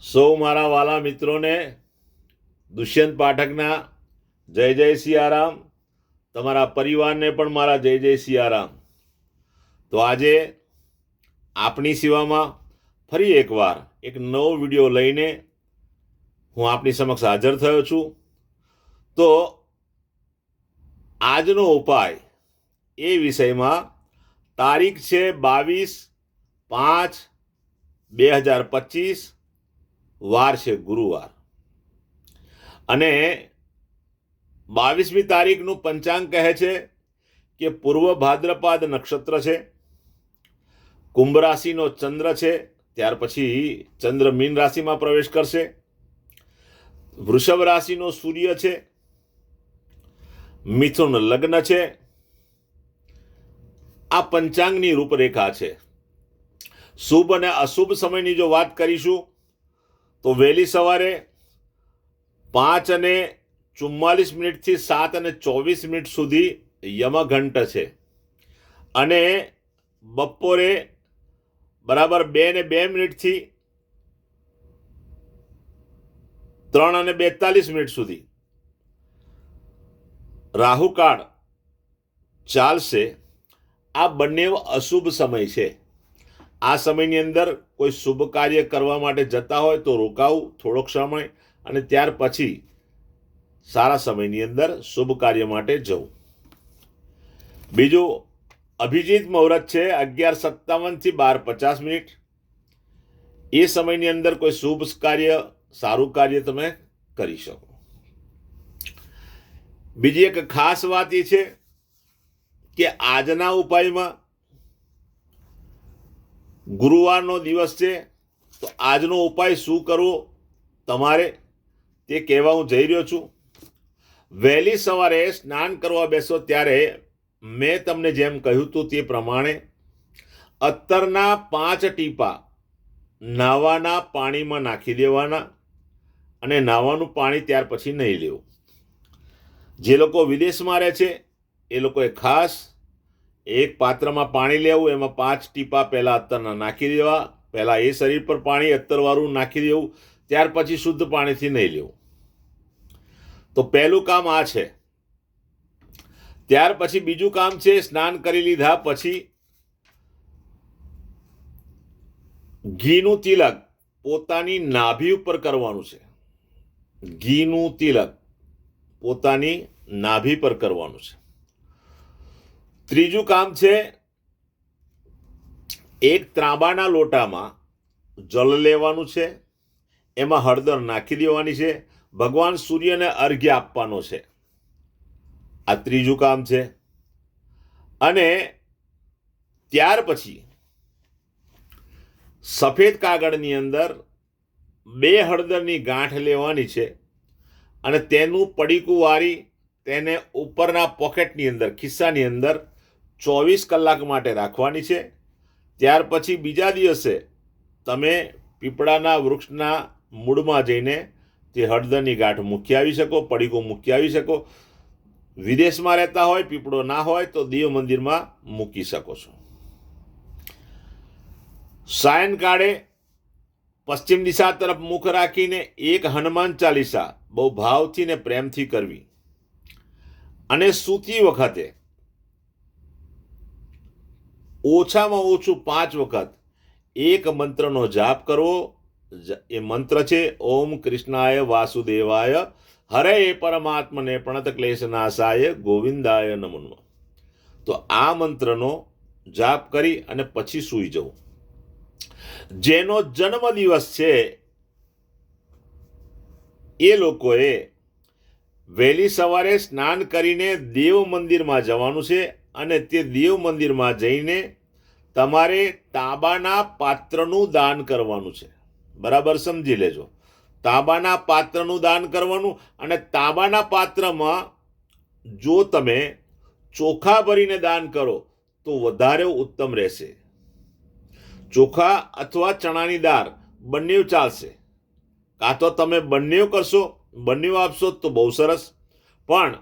સૌ મારા વાલા મિત્રોને દુષ્યંત પાઠકના જય જય સિયારામ. તમારા પરિવારને પણ મારા જય જય સિયારામ. તો આજે આપણી સેવામાં ફરી એકવાર એક નવો વીડિયો લઈને હું આપની સમક્ષ હાજર થયો છું. તો આજનો ઉપાય એ વિષયમાં તારીખ છે બાવીસ પાંચ બે હજાર પચીસ. વાર છે ગુરુવાર. અને બાવીસમી તારીખનું પંચાંગ કહે છે કે પૂર્વ ભાદ્રપાદ નક્ષત્ર છે, કુંભ રાશિનો ચંદ્ર છે, ત્યાર પછી ચંદ્ર મીન રાશિમાં પ્રવેશ કરશે, વૃષભ રાશિનો સૂર્ય છે, મિથુન લગ્ન છે, આ પંચાંગની રૂપરેખા છે. શુભ અને અશુભ સમયની જો વાત કરીશું તો વહેલી સવારે પાંચ અને ચુમ્માલીસ મિનિટથી સાત અને ચોવીસ મિનિટ સુધી યમઘંટ છે. અને બપોરે બરાબર બે ને બે મિનિટથી ત્રણ અને બેતાલીસ મિનિટ સુધી રાહુકાળ ચાલશે. આ બંને અશુભ સમય છે. આ સમયની અંદર કોઈ શુભ કાર્ય કરવા માટે જતા હોય તો રોકાવું થોડોક સમય અને ત્યાર પછી સારા સમયની અંદર શુભ કાર્ય માટે જવું. બીજું, અભિજીત મુહૂર્ત છે અગિયાર સત્તાવનથી બાર પચાસ મિનિટ. એ સમયની અંદર કોઈ શુભ કાર્ય, સારું કાર્ય તમે કરી શકો. બીજી એક ખાસ વાત એ છે કે આજના ઉપાયમાં ગુરુવારનો દિવસ છે, તો આજનો ઉપાય શું કરવો તમારે તે કહેવા હું જઈ રહ્યો છું. વહેલી સવારે સ્નાન કરવા બેસો ત્યારે મેં તમને જેમ કહ્યું હતું તે પ્રમાણે અત્તરના પાંચ ટીપા નાવાના પાણીમાં નાખી દેવાના અને નાવાનું પાણી ત્યાર પછી નહીં લેવું. જે લોકો વિદેશમાં રહે છે, એ લોકોએ ખાસ એક પાત્રમાં પાણી લેવું, એમાં પાંચ ટીપા પહેલાં અત્તરના નાખી દેવા, પહેલાં એ શરીર પર પાણી, અત્તરવાળું નાખી દેવું, ત્યાર પછી શુદ્ધ પાણીથી નહીં લેવું. તો પહેલું કામ આ છે. ત્યાર પછી બીજું કામ છે, સ્નાન કરી લીધા પછી ઘીનું તિલક પોતાની નાભી ઉપર કરવાનું છે. ઘીનું તિલક પોતાની નાભી પર કરવાનું છે. ત્રીજું કામ છે, એક ત્રાંબાના લોટામાં જલ લેવાનું છે, એમાં હળદર નાખી દેવાની છે, ભગવાન સૂર્યને અર્ઘ્ય આપવાનો છે. આ ત્રીજું કામ છે. અને ત્યાર પછી સફેદ કાગળની અંદર બે હળદરની ગાંઠ લેવાની છે અને તેનું પડીકું વારી તેને ઉપરના પોકેટની અંદર, ખિસ્સાની અંદર ચોવીસ કલાક માટે રાખવાની છે. ત્યાર પછી બીજા દિવસે તમે પીપળાના વૃક્ષના મૂળમાં જઈને તે હળદરની ગાંઠ મૂકી આવી શકો, પડીકો મૂકી આવી શકો. વિદેશમાં રહેતા હોય, પીપળો ના હોય તો દેવ મંદિરમાં મૂકી શકો છો. સાયનકાળે પશ્ચિમ દિશા તરફ મુખ રાખીને એક હનુમાન ચાલીસા બહુ ભાવથી ને પ્રેમથી કરવી. અને સૂતી વખતે ઓછામાં ઓછું પાંચ વખત એક મંત્રનો જાપ કરવો. એ મંત્ર છે, ઓમ કૃષ્ણાય વાસુદેવાય, હરે પરમાત્મને પ્રણત ક્લેશનાશાય ગોવિંદાય નમનો તો આ મંત્રનો જાપ કરી અને પછી સૂઈ જવું. જેનો જન્મદિવસ છે, એ લોકોએ વહેલી સવારે સ્નાન કરીને દેવ મંદિરમાં જવાનું છે. અને તે દેવ મંદિરમાં જઈને તમારે તાંબાના પાત્રનું દાન કરવાનું છે. બરાબર સમજી લેજો. તાંબાના પાત્રનું દાન કરવાનું અને તાંબાના પાત્રમાં જો તમે ચોખા ભરીને દાન કરો, તો વધારે ઉત્તમ રહેશે. ચોખા અથવા ચણાની દાળ બંને ચાલશે. કાં તો તમે બંને કરશો બંને આપશો તો બહુ સરસ. પણ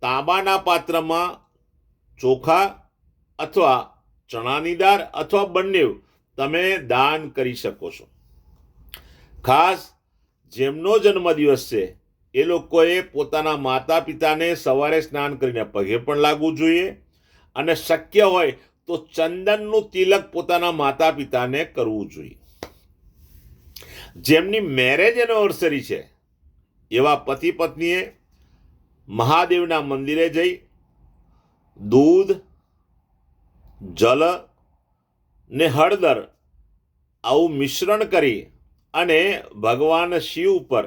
તાંબાના પાત્રમાં ચોખા અથવા ચણાની દાળ અથવા બંને તમે દાન કરી શકો છો. ખાસ જેમનો જન્મદિવસ છે, એ લોકોએ પોતાના માતા પિતાને સવારે સ્નાન કરીને પગે પણ લાગવું જોઈએ અને શક્ય હોય તો ચંદનનું તિલક પોતાના માતા પિતાને કરવું જોઈએ. જેમની મેરેજ એનિવર્સરી છે, એવા પતિ પત્નીએ મહાદેવના મંદિરે જઈ દૂધ, જલ ને હળદર આવું મિશ્રણ કરી અને ભગવાન શિવ ઉપર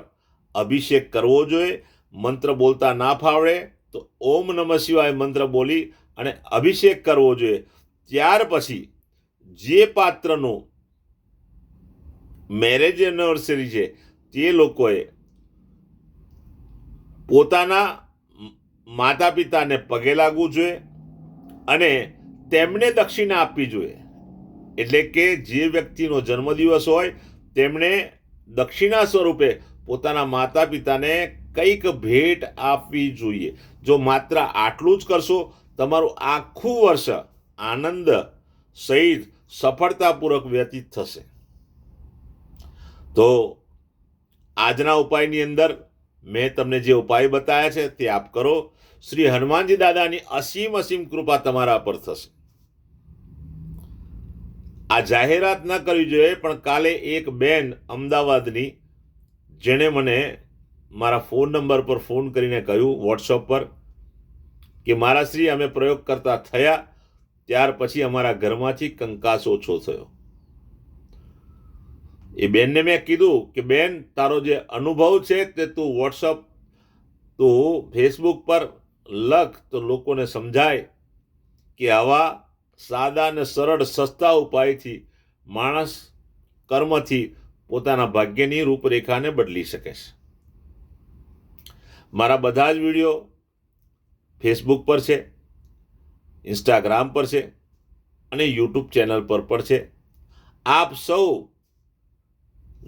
અભિષેક કરવો જોઈએ. મંત્ર બોલતા ના ફાવડે તો ઓમ નમઃ શિવાય મંત્ર બોલી અને અભિષેક કરવો જોઈએ. ત્યાર પછી જે પાત્રનું મેરેજ એનિવર્સરી છે તે લોકોએ પોતાના માતા પિતાને પગે લાગવું જોઈએ અને તેમને દક્ષિણા આપવી જોઈએ. એટલે કે જે વ્યક્તિનો જન્મદિવસ હોય, તેમણે દક્ષિણા સ્વરૂપે પોતાના માતા પિતાને કંઈક ભેટ આપવી જોઈએ. જો માત્ર આટલું જ કરશો, તમારું આખું વર્ષ આનંદ સહિત સફળતાપૂર્વક વ્યતીત થશે. તો આજના ઉપાયની અંદર મેં તમને જે ઉપાય બતાવ્યા છે તે આપ કરો. શ્રી હનુમાનજી દાદાની અસીમ અસીમ કૃપા તમારા પર થશે. આ જાહેરાત ન કરવી જોઈએ, પણ કાલે એક બેન અમદાવાદની, જેણે મને મારા ફોન નંબર પર ફોન કરીને કહ્યું વોટ્સઅપ પર, કે મારા શ્રી અમે પ્રયોગ કરતા થયા, ત્યાર પછી અમારા ઘરમાંથી કંકાસ ઓછો થયો. એ બેનને મેં કીધું કે, બેન, તારો જે અનુભવ છે તે તું વોટ્સઅપ તું ફેસબુક પર લખ તો લોકોને સમજાય કે આવા સાદા અને સરળ સસ્તા ઉપાયથી માણસ કર્મથી પોતાના ભાગ્યની રૂપરેખાને બદલી શકે છે. મારા બધા જ વીડિયો ફેસબુક પર છે ઇન્સ્ટાગ્રામ પર છે અને યુટ્યુબ ચેનલ પર પણ છે. આપ સૌ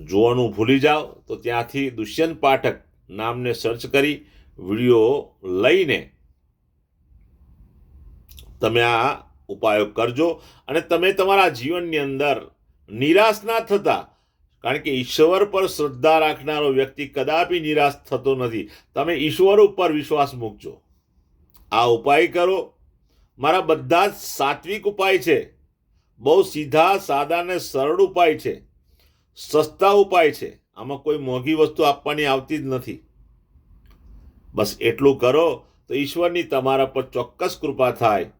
જોવાનું ભૂલી જાઓ તો ત્યાંથી દુષ્યંત પાઠક નામને સર્ચ કરી વીડિયો લઈને તમે આ ઉપાયો કરજો અને તમે તમારા જીવનની અંદર નિરાશ ના થતા, કારણ કે ઈશ્વર પર શ્રદ્ધા રાખનારો વ્યક્તિ કદાપી નિરાશ થતો નથી. તમે ઈશ્વર ઉપર વિશ્વાસ મૂકજો. આ ઉપાય કરો. મારા બધા જ સાત્વિક ઉપાય છે. બહુ સીધા, સાદા અને સરળ ઉપાય છે. સસ્તા ઉપાય છે. આમાં કોઈ મોંઘી વસ્તુ આપવાની આવતી જ નથી. બસ એટલું કરો તો ઈશ્વરની તમારા પર ચોક્કસ કૃપા થાય.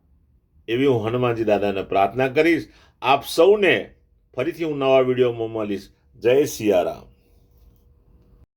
એવી હું હનુમાનજી દાદાને પ્રાર્થના કરીશ. આપ સૌને ફરીથી હું નવા વિડીયોમાં મળીશ. જય સિયારામ.